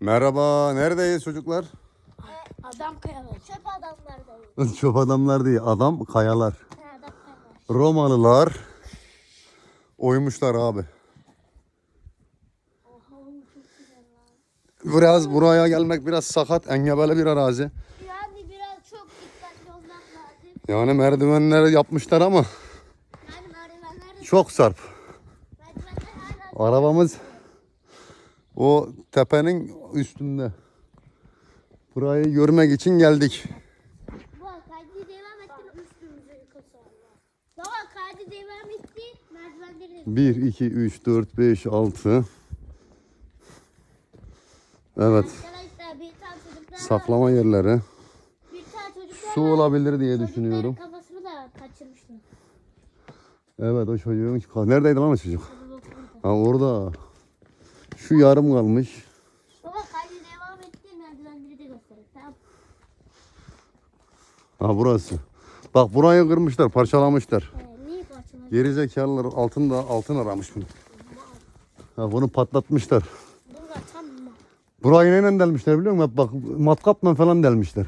Merhaba, neredeyiz çocuklar? Adam kayalar. Çöp adamlardayım. Çöp adamlar değil, adam kayalar. Ha, adam kayalar. Romalılar oymuşlar abi. Biraz buraya gelmek biraz sakat, engebeli bir arazi. Yani biraz çok dikkatli olmak lazım. Yani merdivenleri yapmışlar ama Yani merdivenler çok sarp. merdivenler Arabamız o tepenin üstünde. Burayı görmek için geldik. Baba kaydı devam Allah. Baba kaydı devam etti merdivenleri de 1, 2, 3, 4, 5, 6. Evet. Arkadaşlar bir tane çocuklar Saklama yerleri. bir tane çocuklar Su olabilir diye düşünüyorum. kafasını da kaçırmışlar. Evet o çocuğun neredeydi lan o çocuk? Ha orada. Şu yarım kalmış. Baba kaydı devam etti merdivenleri de gösterin tamam. Ha burası. Bak burayı kırmışlar, parçalamışlar. Ee, niye parçaladı? Geri zekalılar altında altın aramış bunu. Ha bunu patlatmışlar. Burayı neyle delmişler biliyor musun? Bak matkapla falan delmişler.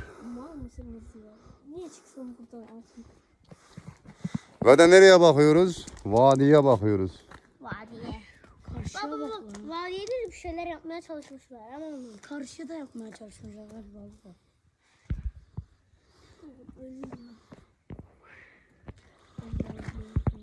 Altın? Ve de nereye bakıyoruz? Vadiye bakıyoruz. Bak. baba vadiyede de bir şeyler yapmaya çalışmışlar ama. Karşıya da yapmaya çalışmışlar galiba baba.